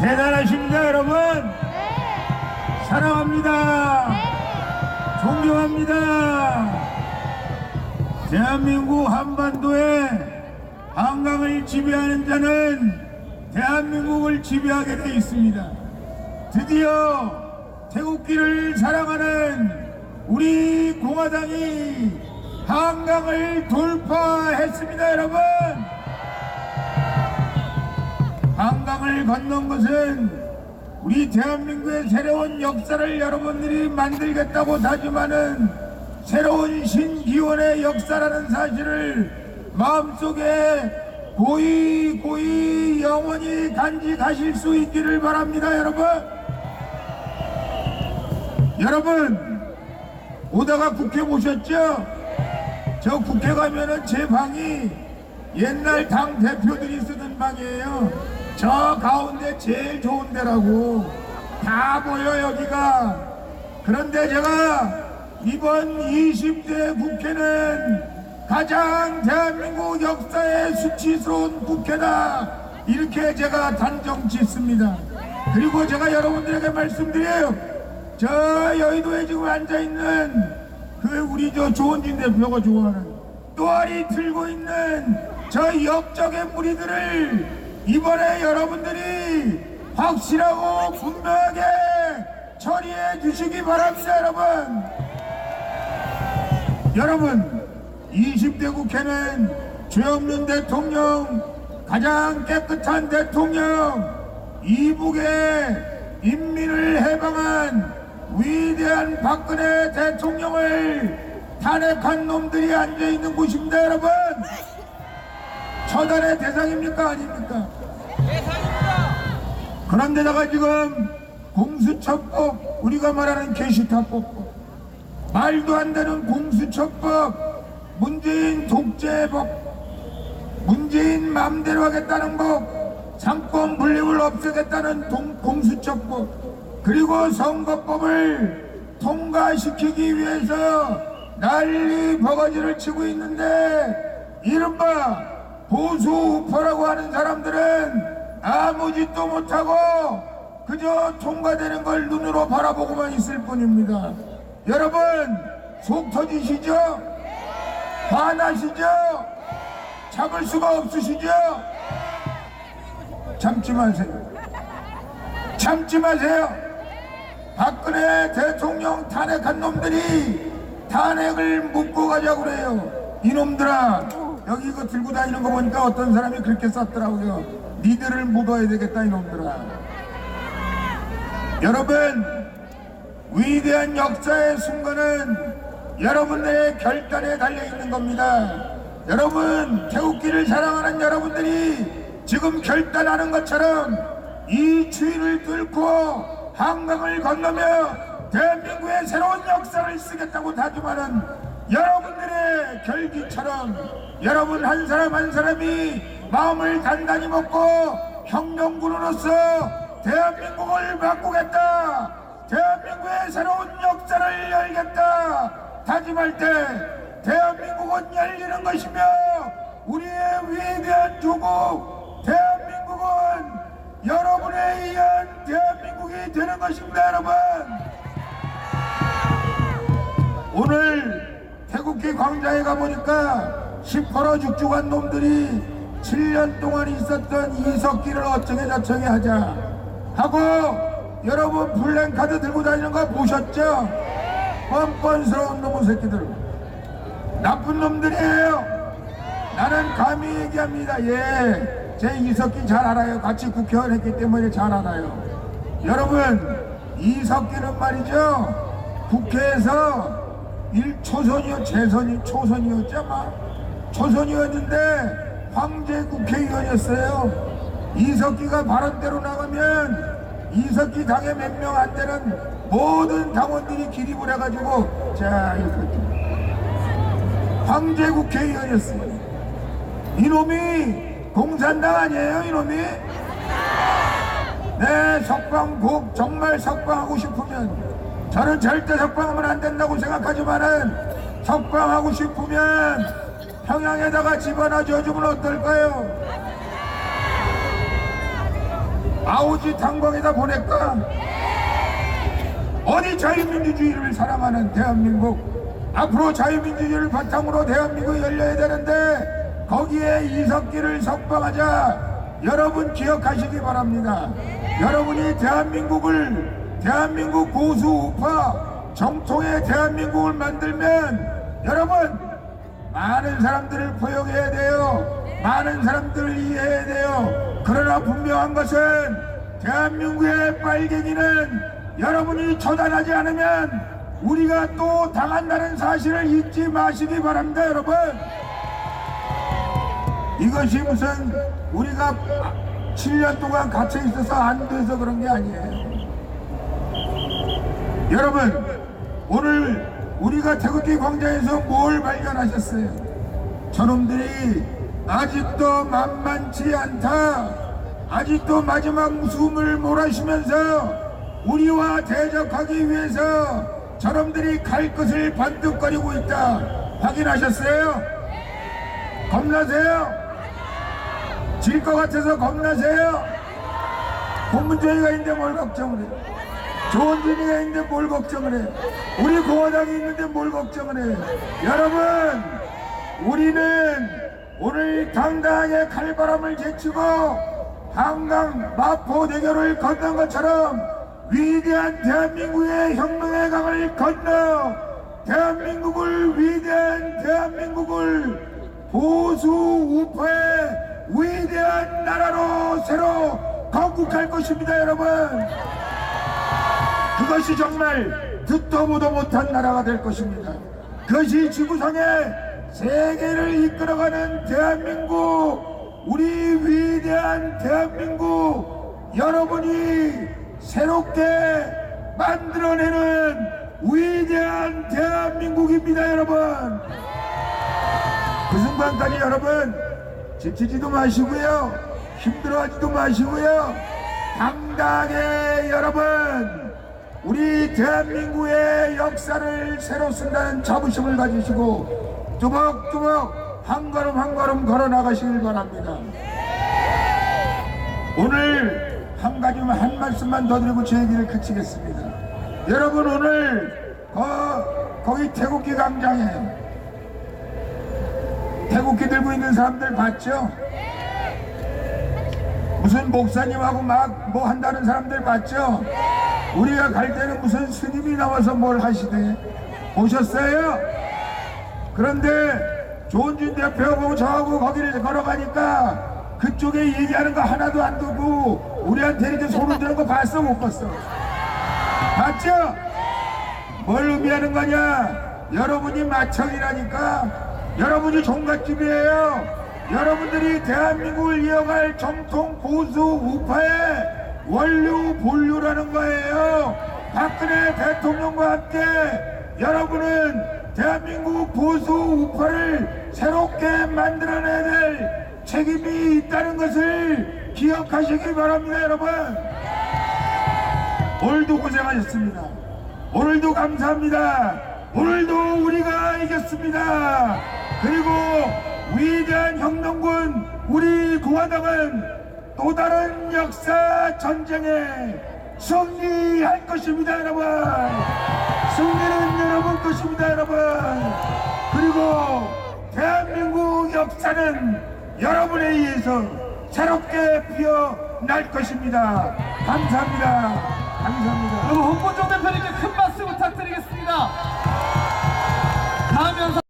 대단하십니다, 여러분. 사랑합니다. 존경합니다. 대한민국 한반도에 한강을 지배하는 자는 대한민국을 지배하게 돼 있습니다. 드디어 태국기를 사랑하는 우리 공화당이 한강을 돌파했습니다, 여러분. 한강을 건넌 것은 우리 대한민국의 새로운 역사를 여러분들이 만들겠다고 다짐하는 새로운 신기원의 역사라는 사실을 마음속에 고이 고이 영원히 간직하실 수 있기를 바랍니다 여러분 여러분 오다가 국회 보셨죠? 저 국회 가면은 제 방이 옛날 당 대표들이 쓰던 방이에요. 저 가운데 제일 좋은 데라고 다 보여 여기가. 그런데 제가 이번 20대 국회는 가장 대한민국 역사의 수치스러운 국회다. 이렇게 제가 단정 짓습니다. 그리고 제가 여러분들에게 말씀드려요. 저 여의도에 지금 앉아있는 그 우리 저 조원진 대표가 좋아하는 또아리 들고 있는 저 역적의 무리들을 이번에 여러분들이 확실하고 분명하게 처리해 주시기 바랍니다 여러분. 여러분 20대 국회는 죄 없는 대통령 가장 깨끗한 대통령 이북의 인민을 해방한 위대한 박근혜 대통령을 탄핵한 놈들이 앉아있는 곳입니다 여러분 처단의 대상입니까? 아닙니까? 그런데다가 지금 공수처법 우리가 말하는 게시타법 말도 안 되는 공수처법 문재인 독재법 문재인 마음대로 하겠다는 법 상권 분립을 없애겠다는 동- 공수처법 그리고 선거법을 통과시키기 위해서 난리 버거지를 치고 있는데 이른바 보수 우파라고 하는 사람들은 아무 짓도 못하고 그저 통과되는 걸 눈으로 바라보고만 있을 뿐입니다. 여러분 속 터지시죠? 화나시죠? 참을 수가 없으시죠? 참지 마세요. 참지 마세요. 박근혜 대통령 탄핵한 놈들이 탄핵을 묻고 가자고 그래요. 이놈들아, 여기 이거 들고 다니는 거 보니까 어떤 사람이 그렇게 썼더라고요. 니들을 묻어야 되겠다, 이놈들아. 여러분, 위대한 역사의 순간은 여러분들의 결단에 달려 있는 겁니다. 여러분, 태극기를 사랑하는 여러분들이 지금 결단하는 것처럼 이 추위를 뚫고 한강을 건너며 대한민국의 새로운 역사를 쓰겠다고 다짐하는 여러분들의 결기처럼 여러분 한 사람 한 사람이 마음을 단단히 먹고 혁명군으로서 대한민국을 바꾸겠다. 대한민국의 새로운 역사를 열겠다. 다짐할 때 대한민국은 열리는 것이며 우리의 위대한 조국 대한민국은 여러분에 의한 대한민국이 되는 것입니다, 여러분. 오늘 태 국기 광장에 가보니까 시퍼러 죽죽한 mom들이 7년 동안 있었던 이석기를 어쩌게 저쩌게 하자 하고 여러분 블랙카드 들고 다니는 거 보셨죠? 뻔뻔스러운 놈의 새끼들. 나쁜 놈들이에요. 나는 감히 얘기합니다. 예, 제 이석기 잘 알아요. 같이 국회의원 했기 때문에 잘 알아요. 여러분 이석기는 말이죠. 국회에서 일 초선이요 재선이 초선이었죠 막 초선이었는데 황제 국회의원이었어요. 이석기가 발언대로 나가면 이석기 당에 몇명 안 되는 모든 당원들이 기립을 해가지고 자 이거. 황제 국회의원이었어요 이놈이 공산당 아니에요 이놈이? 네 석방 꼭 정말 석방하고 싶으면 저는 절대 석방하면 안 된다고 생각하지만은 석방하고 싶으면 평양에다가 집어넣어 줘주면 어떨까요? 아오지 탄광에다 보낼까? 어디 자유민주주의를 사랑하는 대한민국 앞으로 자유민주주의를 바탕으로 대한민국이 열려야 되는데 거기에 이석기를 석방하자 여러분 기억하시기 바랍니다 여러분이 대한민국을 대한민국 보수 우파 정통의 대한민국을 만들면 여러분 많은 사람들을 포용해야 돼요. 많은 사람들을 이해해야 돼요. 그러나 분명한 것은 대한민국의 빨갱이는 여러분이 처단하지 않으면 우리가 또 당한다는 사실을 잊지 마시기 바랍니다 여러분. 이것이 무슨 우리가 7년 동안 갇혀 있어서 안 돼서 그런 게 아니에요 여러분 오늘 우리가 태극기 광장에서 뭘 발견하셨어요 저놈들이 아직도 만만치 않다 아직도 마지막 숨을 몰아쉬면서 우리와 대적하기 위해서 저놈들이 갈 것을 반득거리고 있다. 확인하셨어요? 겁나세요? 질 것 같아서 겁나세요? 공문조이가 있는데 뭘 걱정을 해? 조원준이가 있는데 뭘 걱정을 해? 우리 공화당이 있는데 뭘 걱정을 해? 여러분, 우리는 오늘 당당하게 칼바람을 제치고 한강 마포 대교를 건넌 것처럼 위대한 대한민국의 혁명의 강을 건너 대한민국을 위대한 대한민국을 보수 우파의 위대한 나라로 새로 건국할 것입니다 여러분 그것이 정말 듣도 보도 못한 나라가 될 것입니다. 그것이 지구상의 세계를 이끌어가는 대한민국 우리 위대한 대한민국 여러분이 새롭게 만들어내는 위대한 대한민국입니다 여러분. 그 순간까지 여러분 지치지도 마시고요 힘들어하지도 마시고요 당당하게 여러분 우리 대한민국의 역사를 새로 쓴다는 자부심을 가지시고 뚜벅뚜벅 한 걸음 한 걸음 걸어 나가시길 바랍니다 오늘 한 가지만 한 말씀만 더 드리고 제 얘기를 그치겠습니다. 여러분 오늘 거, 거기 태국기 광장에 태국기 들고 있는 사람들 봤죠? 무슨 목사님하고 막 뭐 한다는 사람들 봤죠? 우리가 갈 때는 무슨 스님이 나와서 뭘 하시대? 보셨어요? 그런데 조은준 대표하고 저하고 거기를 걸어가니까 그쪽에 얘기하는 거 하나도 안 듣고 우리한테 이렇게 소문 드는 거 봤어 못 봤어? 봤죠? 뭘 의미하는 거냐? 여러분이 마청이라니까 여러분이 종갓집이에요 여러분들이 대한민국을 이어갈 정통 보수 우파의 원류 본류라는 거예요. 박근혜 대통령과 함께 여러분은 대한민국 보수 우파를 새롭게 만들어내야 될 책임이 있다는 것을 기억하시기 바랍니다 여러분. 오늘도 고생하셨습니다. 오늘도 감사합니다. 오늘도 우리가 이겼습니다. 그리고 위대한 혁명군 우리 공화당은 또 다른 역사 전쟁에 승리할 것입니다, 여러분. 승리는 여러분 것입니다, 여러분. 그리고 대한민국 역사는 여러분에 의해서 새롭게 피어날 것입니다. 감사합니다. 감사합니다. 그리고 홍보정 대표님께 큰 박수 부탁드리겠습니다. 다음 영상.